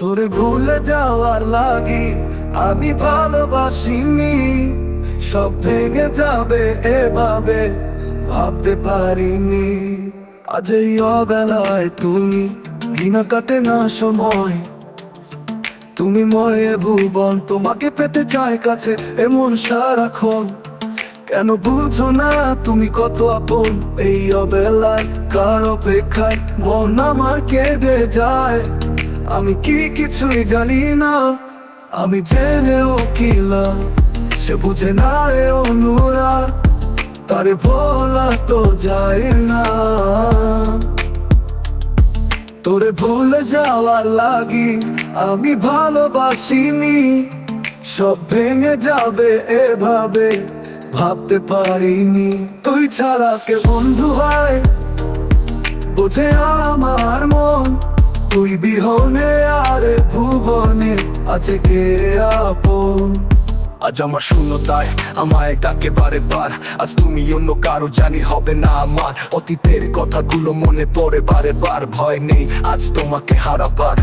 তোরে ভুলে যাওয়ার লাগি, আমি ভালোবাসিনি। সব ভেঙে যাবে এভাবে, ভাবতে পারিনি। আজ এই অবেলায় তুমি ঘৃণা কাটে না সময়। তুমি ময়ে ভুবন, তোমাকে পেতে চাই কাছে এমন সারাক্ষণ। কেন বুঝো না তুমি কত আপন? এই অবেলায় কার অপেক্ষায় মন আমার কেঁদে যায়। আমি কি কিছুই জানি না। আমি জেনেও কিলা সে বুঝে না এ অনুরাগ তারে বলা তো যায় না। তোরে ভুলে যাওয়ার লাগি আমি ভালোবাসিনি। সব ভেঙে যাবে এভাবে ভাবতে পারিনি। তুই ছাড়া কে বন্ধু হয়? বোঝে আমার মন। তুই বিহনে আরে ভুবনে আছে কে আপন? আজ আমার শূন্যতায় আমায় ডাকে বারে বার আজ তুমি অন্য কারও জানি হবে না আমার। অতীতের কথাগুলো মনে পড়ে বারে বার ভয় নেই, আজ তোমাকে হারাবার।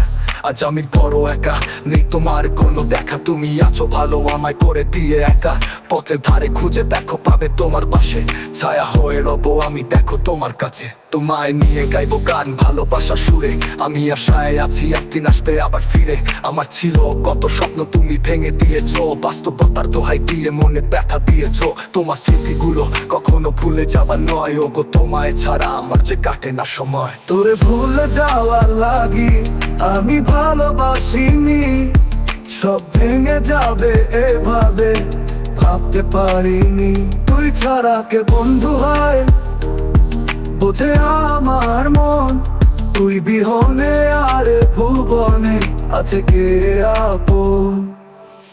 আজ আমি বড় একা, নেই তোমার কোনো দেখা। তুমি আছো ভালো, আমায় করে দিয়ে একা। পথের ধারে খুঁজে দেখো, পাবে তোমার পাশে। ছায়া হয়ে রব আমি, দেখো তোমার কাছে। তোমায় নিয়ে গাইবো গান, ভালোবাসা সুরে। আমি আশায় আছি, একদিন আসবে আবার ফিরে। আমার ছিল কত স্বপ্ন তুমি ভেঙে দিয়েছ বাস্তবতার দোহাই দিয়ে মনে ব্যথা দিয়েছ। তোমার স্মৃতিগুলো কখনো ভুলে যাবার নয়। ওগো, তোমায় ছাড়া আমার যে কাটে না সময়। তোরে ভুলে যাওয়ার লাগি আমি ভালোবাসিনি। সব ভেঙে যাবে এভাবে ভাবতে পারিনি। তুই ছাড়া কে বন্ধু হয়? বোঝে আমার মন। তুই বিহনে আর ভুবনে আছে কে আপন?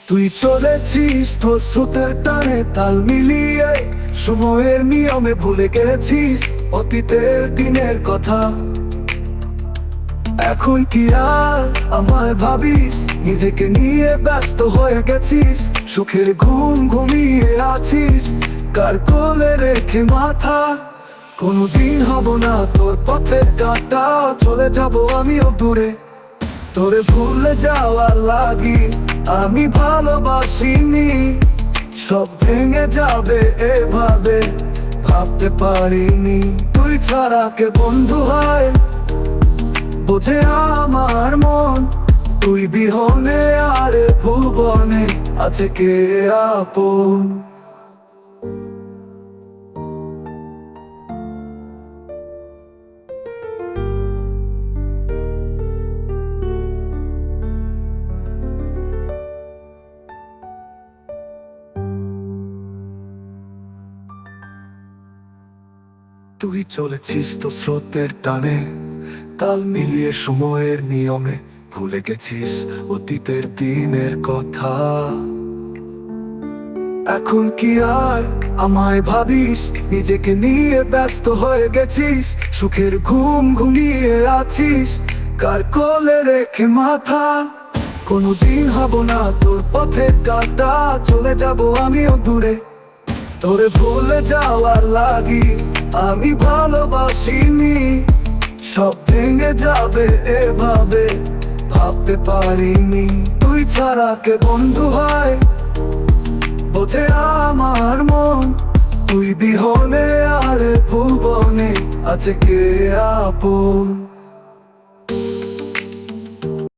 তুই চলেছিস তোর স্রোতের টানে তাল মিলিয়ে, সময়ের নিয়মে ভুলে গেছিস অতীতের দিনের কথা। এখন কি আর আমায় ভাবিস? নিজেকে নিয়ে ব্যস্ত হয়ে গেছিস, সুখের ঘুম ঘুমিয়ে আছিস। কার কোলে রেখে মাথা? কোনদিন হব না তোর পথে কাটা চলে যাব আমিও দূরে। তোরে ভুলে যাওয়ার লাগি। আমি ভালোবাসিনি, সব ভেঙে যাবে এভাবে ভাবতে পারিনি। তুই ছাড়া কে বন্ধু হয়, বোঝে আমার মন। তুই বিহনে আর ভুবনে আছে কে আপন? তুই চলেছিস তো স্রোতের টানে, তাল মিলিয়ে সময়ের নিয়মে ভুলে গেছিস অতীতের দিনের কথা। এখন কি আর আমায় ভাবিস? নিজেকে নিয়ে ব্যস্ত হয়ে গেছিস, সুখের ঘুম ঘুমিয়ে আছিস, কার কোলে রেখে মাথা? কোনদিন হব না তোর পথে কাটা, চলে যাব আমিও দূরে। তোরে ভুলে যাওয়ার লাগি। আমি ভালোবাসিনি সব ভেঙে যাবে এভাবে, ভাবতে পারিনি। তুই ছাড়া কে বন্ধু হয়? বোঝে আমার মন, তুই বিহনে আর ভুবনে আছে কে আপন?